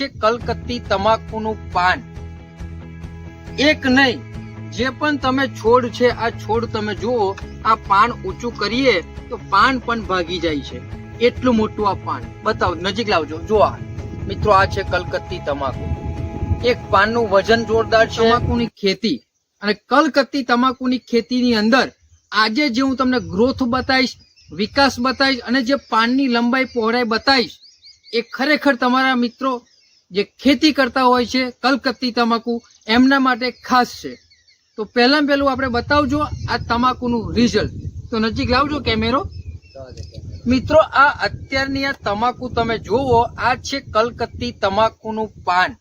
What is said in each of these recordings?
છે કલકત્તી તમાકુનું પાન. એક નહીં, જે પણ તમે છોડ છે, આ છોડ તમે જુઓ, આ પાન ઊંચું કરીએ તો પાન પણ ભાગી જાય છે. એટલું મોટું આ પાન. બતાવો, નજીક લાવજો. જો આ. મિત્રો, આ છે કલકત્તી તમાકુ. એક પાનનું વજન જોરદાર છે. તમાકુની ખેતી. અને કલકત્તી તમાકુની ખેતીની અંદર આજે જે હું તમને ગ્રોથ બતાવીશ, વિકાસ બતાવીશ અને જે પાનની લંબાઈ, પહોળાઈ બતાવીશ, એ ખરેખર તમારા મિત્રો જે ખેતી કરતા હોય છે, કલકત્તી તમાકુ, એમના માટે ખાસ છે. તો પહેલાં પહેલું આપણે બતાવજો આ તમાકુનું રિઝલ્ટ તો નજીક લાવજો કેમેરો મિત્રો, આ અત્યારની આ તમાકુ તમે જુઓ, આ છે કલકત્તી તમાકુનું પાન.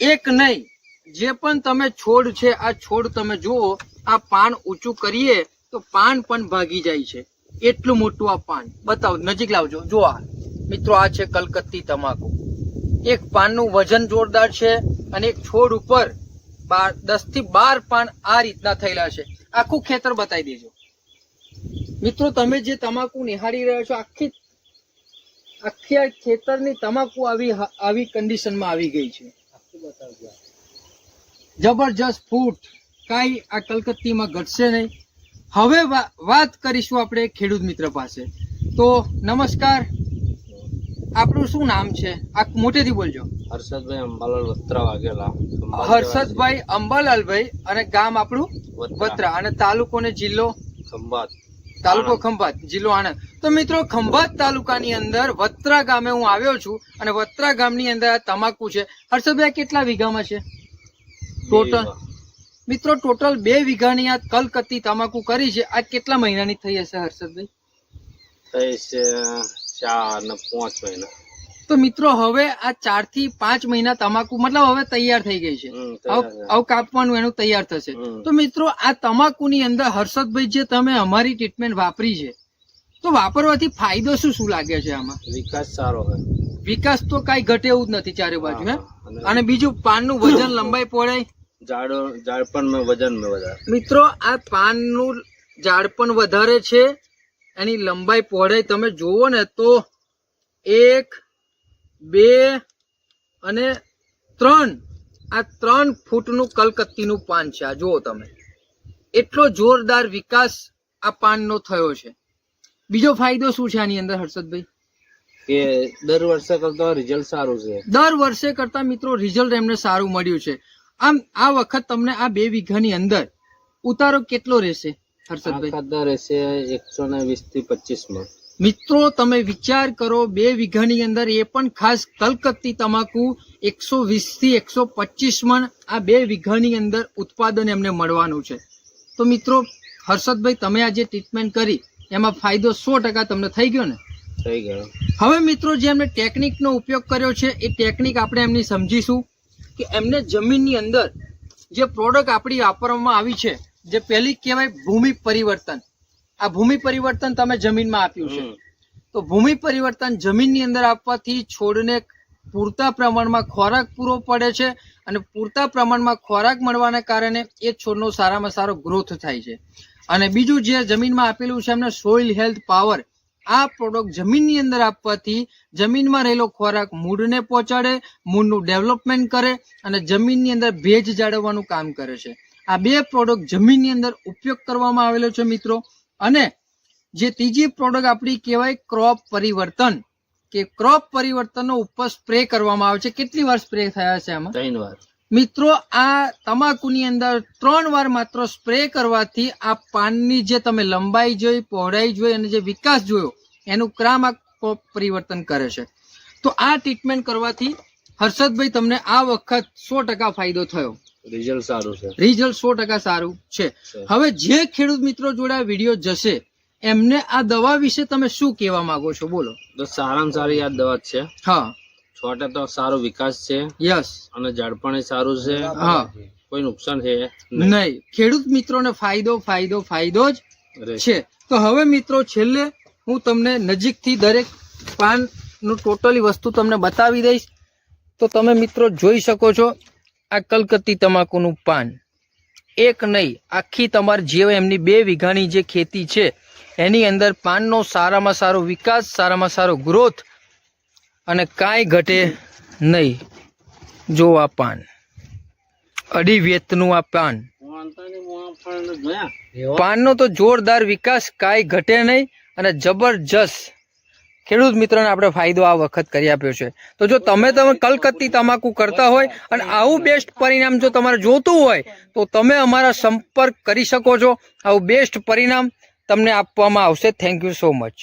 એક નહીં, જે પણ તમે છોડ છે, આ છોડ તમે જુઓ, આ પાન ઊંચું કરીએ, તો પાન પણ ભાગી જાય છે. એટલું મોટું આ પાન. બતાવો, નજીક લાવજો. જો આ. મિત્રો, આ છે કલકત્તી તમાકુ. એક પાનનું વજન જોરદાર છે અને એક છોડ ઉપર બાર દસથી બાર પાન આ રીતના થયેલા છે. આખું ખેતર બતાવી દેજો. મિત્રો, તમે જે તમાકુ નિહાળી રહ્યા છો, આખી આખી આ ખેતરની તમાકુ આવી આવી કન્ડિશનમાં આવી ગઈ છે. જબરજસ્ત ફૂટ. કાંઈ આ કલકત્તીમાં ઘટશે નહીં. હવે વાત કરીશું આપણે ખેડૂત મિત્ર પાસે. તો નમસ્કાર. આપણું શું નામ છે? આ મોટેથી બોલજો. હર્ષદભાઈ અંબાલાલ વત્રા વાઘેલા. હર્ષદભાઈ અંબાલાલભાઈ અને ગામ આપણું વત્રા. અને તાલુકો ને જિલ્લો? ખંભાત. તાલુકો ખંભાત જિલ્લો આણંદ. તો મિત્રો ખંભાત તાલુકાની અંદર વત્રા ગામે હું આવ્યો છું અને વત્રા ગામની અંદર આ તમાકુ છે. હર્ષદભાઈ આ કેટલા વીઘામાં છે? ટોટલ મિત્રો ટોટલ બે વીઘાની આ કલકત્તી તમાકુ કરી છે. આ કેટલા મહિનાની થઈ હશે હર્ષદભાઈ? થઈ છે ચાર ને પાંચ મહિના. તો મિત્રો હવે આ ચારથી પાંચ મહિના તમાકુ મતલબ હવે તૈયાર થઈ ગઈ છે. કાપવાનું એનું તૈયાર થશે. તો મિત્રો આ તમાકુની અંદર હર્ષદભાઈ જે તમે અમારી ટ્રીટમેન્ટ વાપરી છે તો વાપરવાથી ફાયદો શું શું લાગે છે આમાં? વિકાસ સારો હોય વિકાસ તો કઈ ઘટે એવું જ નથી ચારે બાજુ હે? અને બીજું પાનનું વજન લંબાઈ પહોળાઈ ઝાડો ઝાડપણ વજન વધારે. મિત્રો આ પાનનું ઝાડ પણ વધારે છે એની લંબાઈ પહોળાઈ તમે જુઓ ને તો એક બે અને ત્રણ. આ ત્રણ ફૂટનું કલકત્તીનું પાન છે. આ જુઓ તમે. એટલો જોરદાર વિકાસ આ પાનનો થયો છે. બીજો ફાયદો શું છે આની અંદર હર્ષદભાઈ? કે દર વર્ષે કરતા રિઝલ્ટ સારું છે. દર વર્ષે કરતા મિત્રો રિઝલ્ટ એમને સારું મળ્યું છે. આમ આ વખત તમને આ બે વીઘાની અંદર ઉતારો કેટલો રહેશે? હર્ષદભાઈ. રહેશે એકસો ને વીસથી પચીસમાં મિત્રો તમે વિચાર કરો બે વીઘાની અંદર એ પણ ખાસ કલકત્તી તમાકુ એકસો વીસથી એકસો પચીસ મણ આ બે વીઘાની અંદર ઉત્પાદન એમને મળવાનું છે. તો મિત્રો હર્ષદભાઈ તમે આ જે ટ્રીટમેન્ટ કરી એમાં ફાયદો સો ટકા તમને થઈ ગયો ને? થઈ ગયો. હવે મિત્રો જે એમને ટેકનિકનો ઉપયોગ કર્યો છે એ ટેકનિક આપણે એમની સમજીશું કે એમને જમીનની અંદર જે પ્રોડક્ટ આપણી વાપરવામાં આવી છે જે પહેલી કહેવાય ભૂમિ પરિવર્તન. આ ભૂમિ પરિવર્તન તમે જમીનમાં આપ્યું છે. તો ભૂમિ પરિવર્તન જમીનની અંદર આપવાથી છોડને પૂરતા પ્રમાણમાં ખોરાક પૂરો પડે છે અને પૂરતા પ્રમાણમાં ખોરાક મળવાના કારણે એ છોડનો સારામાં સારો ગ્રોથ થાય છે. અને બીજું જે જમીનમાં આપેલું છે એમને સોઇલ હેલ્થ પાવર આ પ્રોડક્ટ જમીનની અંદર આપવાથી જમીનમાં રહેલો ખોરાક મૂળને પહોંચાડે મૂળનું ડેવલપમેન્ટ કરે અને જમીનની અંદર ભેજ જાળવવાનું કામ કરે છે. આ બે પ્રોડક્ટ જમીનની અંદર ઉપયોગ કરવામાં આવેલો છે મિત્રો. અને જે ત્રીજી પ્રોડક્ટ આપણી કહેવાય ક્રોપ પરિવર્તન કે ક્રોપ પરિવર્તનનો ઉપર સ્પ્રે કરવામાં આવે છે. કેટલી વાર સ્પ્રે થયા છે આમાં? ત્રણ વાર. મિત્રો આ તમાકુની અંદર ત્રણ વાર માત્ર સ્પ્રે કરવાથી આ પાનની જે તમે લંબાઈ જોઈ પહોળાઈ જોઈ અને જે વિકાસ જોયો એનું ક્રામ આ ક્રોપ પરિવર્તન કરે છે. તો આ ટ્રીટમેન્ટ કરવાથી હર્ષદભાઈ તમને આ વખત સો ટકા ફાયદો થયો. રિઝલ્ટ સારું છે. રિઝલ્ટ સો ટકા સારું છે. હવે જે ખેડૂત મિત્રો જોડે આ વીડિયો જશે એમને આ દવા વિશે તમે શું કહેવા માંગો છો? બોલો. તો સારામાં સારી આ દવા છે. હા. છોટે તો સારો વિકાસ છે. યસ. અને ઝાડપણ સારું છે. હા. કોઈ નુકસાન છે? નહીં. ખેડૂત મિત્રોને ફાયદો ફાયદો ફાયદો જ. છે. તો હવે મિત્રો છેલ્લે હું તમને નજીકથી દરેક પાનનું ટોટલી વસ્તુ તમને બતાવી દઈશ. તો તમે મિત્રો જોઈ શકો છો આ કલકત્તી તમાકુનું પાન. એક નહીં આખી તમારી જે એમની બે વીઘાની જે ખેતી છે એની અંદર પાનનો સારામાં સારો વિકાસ સારામાં સારો ગ્રોથ અને કાંઈ ઘટે નહીં. જો આ પાન. અઢી વેતનું આ પાન. પાનનો તો જોરદાર વિકાસ કાંઈ ઘટે નહીં અને જબરજસ્ત ખેડૂત મિત્રોને આપણે ફાયદો આ વખત કરી આપ્યો છે. તો જો તમે તમે કલકત્તી તમાકુ કરતા હોય અને આવું બેસ્ટ પરિણામ જો તમારે જોતું હોય, તો તમે અમારા સંપર્ક કરી શકો છો. આવું બેસ્ટ પરિણામ તમને આપવામાં આવશે. Thank you so much